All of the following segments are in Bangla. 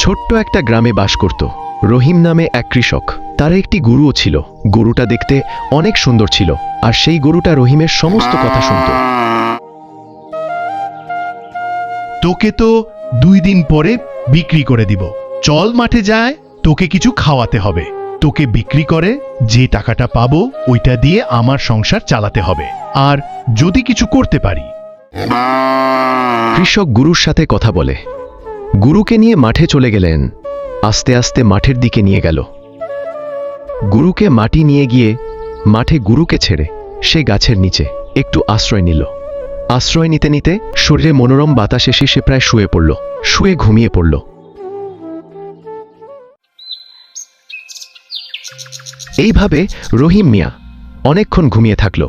ছোট্ট একটা গ্রামে বাস করত। রহিম নামে এক কৃষক। তার একটি গরুও ছিল। গরুটা দেখতে অনেক সুন্দর ছিল। আর সেই গরুটা রহিমের সমস্ত কথা শুনত। তোকে তো দুই দিন পরে বিক্রি করে দিব। চল মাঠে যায় তোকে কিছু খাওয়াতে হবে। তোকে বিক্রি করে যে টাকাটা পাবো ওইটা দিয়ে আমার সংসার চালাতে হবে। আর যদি কিছু করতে পারি। কৃষক গুরুর সাথে কথা বলে। গুরুকে নিয়ে মাঠে চলে গেলেন। আস্তে আস্তে মাঠের দিকে নিয়ে গেল। গুরুকে মাটি নিয়ে গিয়ে মাঠে গুরুকে ছেড়ে সে গাছের নিচে একটু আশ্রয় নিল। আশ্রয় নিতে নিতে শরীরে মনোরম বাতাস এসে সে প্রায় শুয়ে পড়ল, শুয়ে ঘুমিয়ে পড়ল। এইভাবে রহিম মিয়া অনেকক্ষণ ঘুমিয়ে থাকল।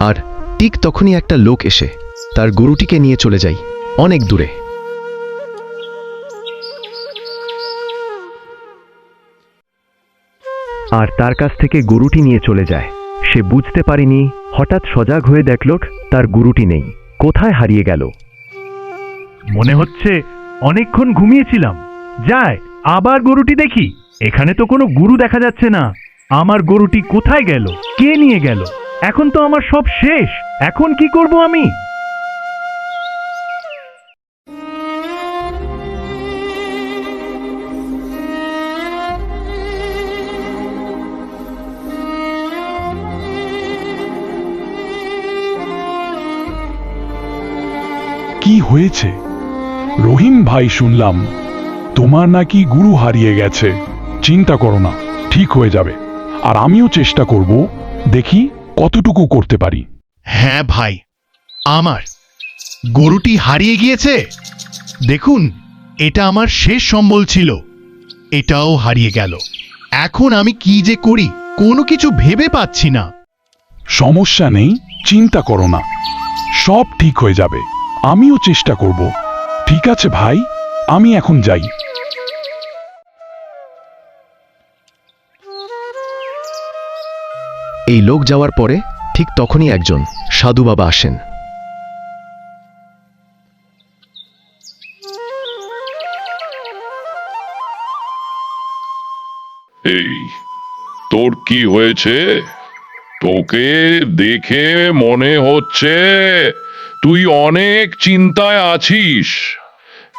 আর ঠিক তখনই একটা লোক এসে তার গরুটিকে নিয়ে চলে যায়, অনেক দূরে। আর তার কাছ থেকে গরুটি নিয়ে চলে যায়। সে বুঝতে পারেনি, হঠাৎ সজাগ হয়ে দেখল তার গরুটি নেই। কোথায় হারিয়ে গেল? মনে হচ্ছে অনেকক্ষণ ঘুমিয়েছিলাম। যায় আবার গরুটি দেখি। এখানে তো কোনো গুরু দেখা যাচ্ছে না। আমার গরুটি কোথায় গেল? কে নিয়ে গেল? এখন তো আমার সব শেষ। এখন কি করব আমি? কি হয়েছে? রহিম ভাই শুনলাম, তোমার নাকি গুরু হারিয়ে গেছে। চিন্তা করো না, ঠিক হয়ে যাবে। আর আমিও চেষ্টা করব, দেখি কতটুকু করতে পারি? হ্যাঁ ভাই আমার। গরুটি হারিয়ে গিয়েছে? দেখুন এটা আমার শেষ সম্বল ছিল। এটাও হারিয়ে গেল। এখন আমি কি যে করি কোনো কিছু ভেবে পাচ্ছি না। সমস্যা নেই চিন্তা করো না। সব ঠিক হয়ে যাবে। আমিও চেষ্টা করব। ঠিক আছে ভাই আমি এখন যাই। এই লোক যাওয়ার পরে ঠিক তখনই একজন সাধু বাবা আসেন। এই তোর কি হয়েছে? তোকে দেখে মনে হচ্ছে তুই অনেক চিন্তায় আছিস।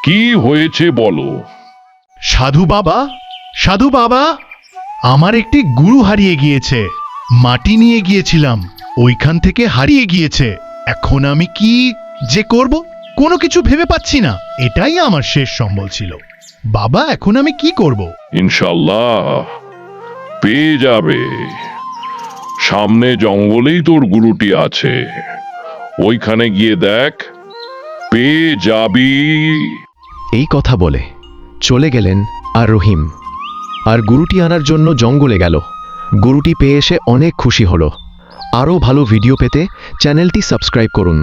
কি হয়েছে বলো? সাধু বাবা সাধু বাবা আমার একটি গুরু হারিয়ে গিয়েছে। মাটি নিয়ে গিয়েছিলাম ওইখান থেকে হারিয়ে গিয়েছে। এখন আমি কি যে করব কোনো কিছু ভেবে পাচ্ছি না। এটাই আমার শেষ সম্বল ছিল। বাবা এখন আমি কি করব? ইনশাল্লাহ পেয়ে যাবে। সামনে জঙ্গলেই তোর গুরুটি আছে। ওইখানে গিয়ে দেখ পেয়ে যাবি। এই কথা বলে চলে গেলেন আর রহিম। আর গুরুটি আনার জন্য জঙ্গলে গেল। গুরুটি পেয়ে এসে অনেক খুশি হলো। আরও ভালো ভিডিও পেতে চ্যানেলটি সাবস্ক্রাইব করুন।